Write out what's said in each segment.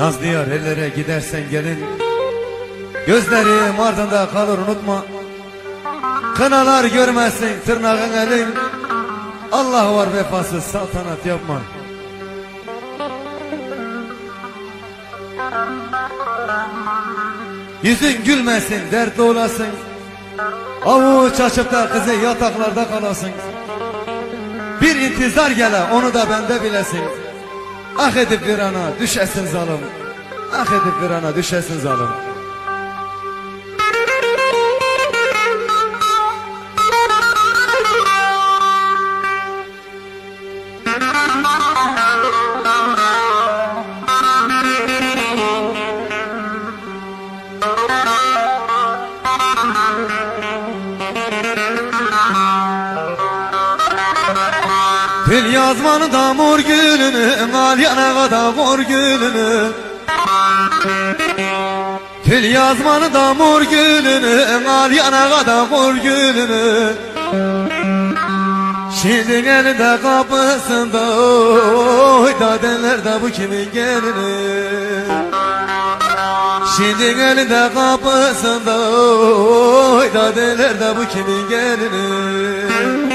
Nazlı yar ellere gidersen gelin. Gözlerim ardında kalır unutma. Kınalar görmezsin tırnağın elin. Allah var vefasız saltanat yapma. Yüzün gülmesin dertli olasın. Avuç açıp da kızı yataklarda kalasın. Bir intizar gele onu da bende bilesin Ax edib virana düşəsin zalım. Ax edib virana düşəsin zalım. Tül yazmanı da mor gülünü Al yana da mor gülünü. Tül yazmanı da mor gülünü Al yana da mor gülünü. Şimdi elinde kapısında Oy da derler de bu kimin gelini? Şimdi elinde kapısında Oy da derler de bu kimin gelini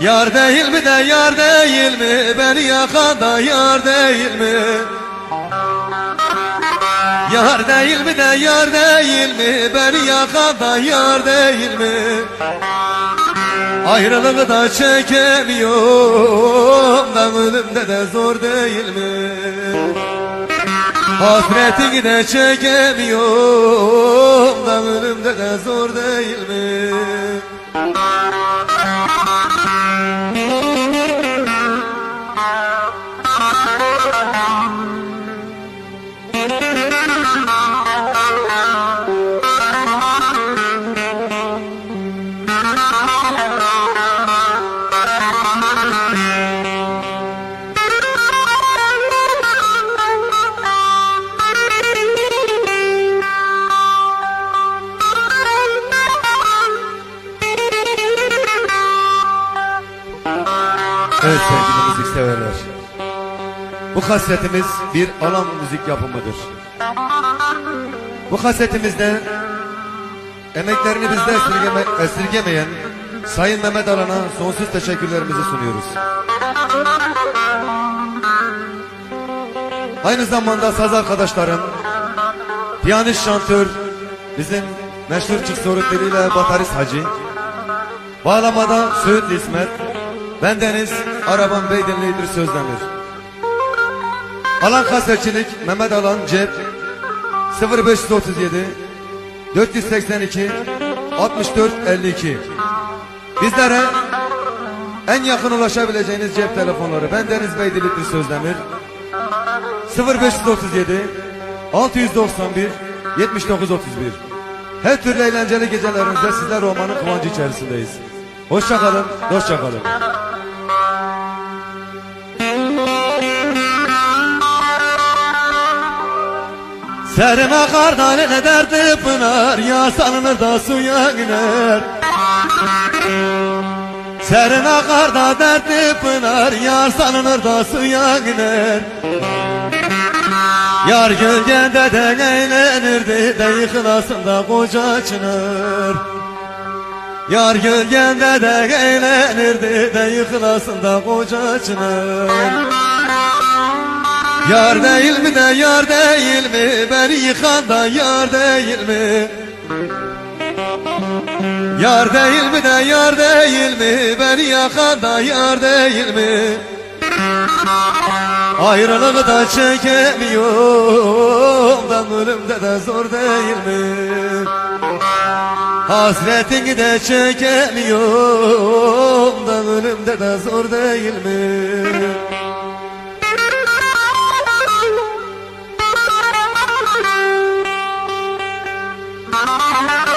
Yar değil mi de yar değil mi? Beni yakan da yar değil mi? Yar değil mi de yar değil mi? Beni yakan da yar değil mi? Ayrılığı da çekemiyorum Da ölümde de zor değil mi? Hasretini de çekemiyorum Da ölümde de zor değil mi Evet sevgili müzikseverler. Bu kasetimiz bir alan müzik yapımıdır. Bu kasetimizde emeklerini bizde esirgeme, esirgemeyen Sayın Mehmet Alan'a sonsuz teşekkürlerimizi sunuyoruz. Aynı zamanda saz arkadaşlarım, piyanist şantör, bizim meşhur çık sorutleriyle Batarist Hacı, bağlamada Söğüt İsmet, bendeniz Araban Beydinli İdris Sözdemir. Alan kasetçilik Mehmet Alan Cep 0537 482 64 52 Bizlere en yakın ulaşabileceğiniz cep telefonları bendeniz Beydinli İdris Sözdemir 0537 691 7931 Her türlü eğlenceli gecelerinizde sizler romanın kıvancı içerisindeyiz. Hoşçakalın, hoşçakalın. Serin akardan ne derdi pınar? Yar sanılır da suya iner Serin akarda derdi pınar? Yar sanılır da suya iner Yar gölgende de eğlenirdi De yıkılasında koca çınar. Yar gölgende de eğlenirdi De yıkılasında koca çınar Yar değil mi de yar değil mi? Beni yıkan da yar değil mi? Yar değil mi de yar değil mi? Beni yakan da yar değil mi? Ayrılığı da çekemiyorum Da ölümde de zor değil mi? Hasretini de çekemiyorum Da ölümde de zor değil mi Música